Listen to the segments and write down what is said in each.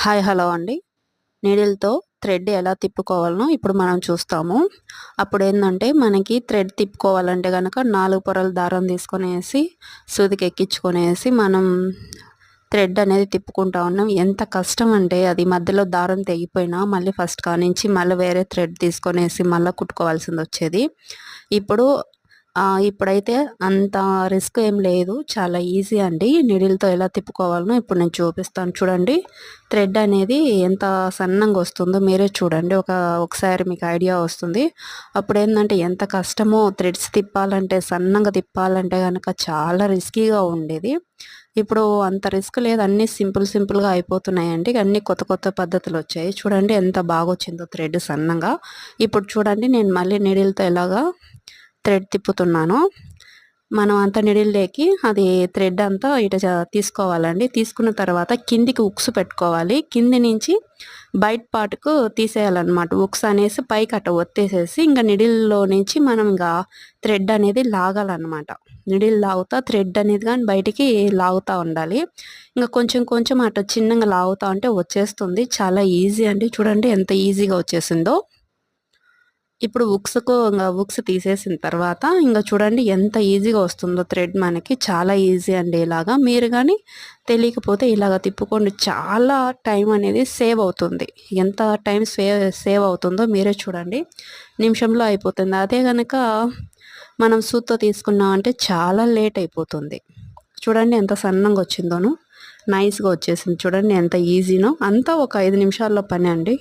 Hi hello అండి. నీడిల్తో thread ఎలా తిప్పుకోవాలనో ఇప్పుడు మనం చూస్తాము. అప్పుడు ఏంటంటే మనకి థ్రెడ్ తిప్పుకోవాలంటే కనుక నాలుగు పొరల దారం తీసుకొనేసి సూదికి ఎక్కించుకొనేసి మనం థ్రెడ్ అనేది తిప్పుకుంటా ఉన్నాం. ఎంత కష్టం అంటే అది మధ్యలో దారం తెగిపోయినా మళ్ళీ ఫస్ట్ కానించి మళ్ళీ వేరే థ్రెడ్ తీసుకొనేసి మళ్ళీ కుట్టుకోవాల్సింది వచ్చేది ఇప్పుడు ఇప్పుడైతే అంత రిస్క్ ఏం లేదు. చాలా ఈజీ అండి. నిడిల్తో ఎలా తిప్పుకోవాలనో ఇప్పుడు నేను చూపిస్తాను. చూడండి థ్రెడ్ అనేది ఎంత సన్నంగా వస్తుందో మీరే చూడండి. ఒక ఒకసారి మీకు ఐడియా వస్తుంది. అప్పుడు ఏంటంటే ఎంత కష్టమో థ్రెడ్స్ తిప్పాలంటే సన్నంగా తిప్పాలంటే కనుక చాలా రిస్కీగా ఉండేది. ఇప్పుడు అంత రిస్క్ లేదు. అన్నీ సింపుల్ సింపుల్గా అయిపోతున్నాయండి. అన్ని కొత్త కొత్త పద్ధతులు వచ్చాయి. చూడండి ఎంత బాగా వచ్చిందో థ్రెడ్ సన్నంగా. ఇప్పుడు చూడండి నేను మళ్ళీ నీడిల్తో ఎలాగా థ్రెడ్ తిప్పుతున్నాను. మనం అంత నిడిల్లేకి అది థ్రెడ్ అంతా ఇట తీసుకోవాలండి. తీసుకున్న తర్వాత కిందికి ఉక్స్ పెట్టుకోవాలి. కింది నుంచి బయట పాటుకు తీసేయాలన్నమాట. ఉక్స్ అనేసి పైకి అట్ట ఒత్తేసేసి ఇంకా నిడిల్లో నుంచి మనం ఇంకా థ్రెడ్ అనేది లాగాలన్నమాట. నిడిల్ లాగుతా థ్రెడ్ అనేది కానీ బయటికి లాగుతూ ఉండాలి. ఇంకా కొంచెం కొంచెం అట్ట చిన్నగా లాగుతా ఉంటే వచ్చేస్తుంది. చాలా ఈజీ అండి. చూడండి ఎంత ఈజీగా వచ్చేసిందో. ఇప్పుడు ఉక్స్కు ఇంకా ఉక్స్ తీసేసిన తర్వాత ఇంకా చూడండి ఎంత ఈజీగా వస్తుందో థ్రెడ్ మనకి చాలా ఈజీ అండి ఇలాగా. మీరు కానీ తెలియకపోతే ఇలాగ తిప్పుకోండి. చాలా టైం అనేది సేవ్ అవుతుంది. ఎంత టైం సేవ్ సేవ్ అవుతుందో మీరే చూడండి. నిమిషంలో అయిపోతుంది. అదే కనుక మనం సూత్తో తీసుకున్నాం అంటే చాలా లేట్ అయిపోతుంది. చూడండి ఎంత సన్నంగా వచ్చిందోను. నైస్గా వచ్చేసింది. చూడండి ఎంత ఈజీనో. అంతా ఒక ఐదు నిమిషాల్లో పని అండి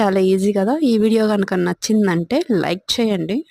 చాలా ఈజీ కదా. ఈ వీడియో కనుక నచ్చిందంటే లైక్ చేయండి.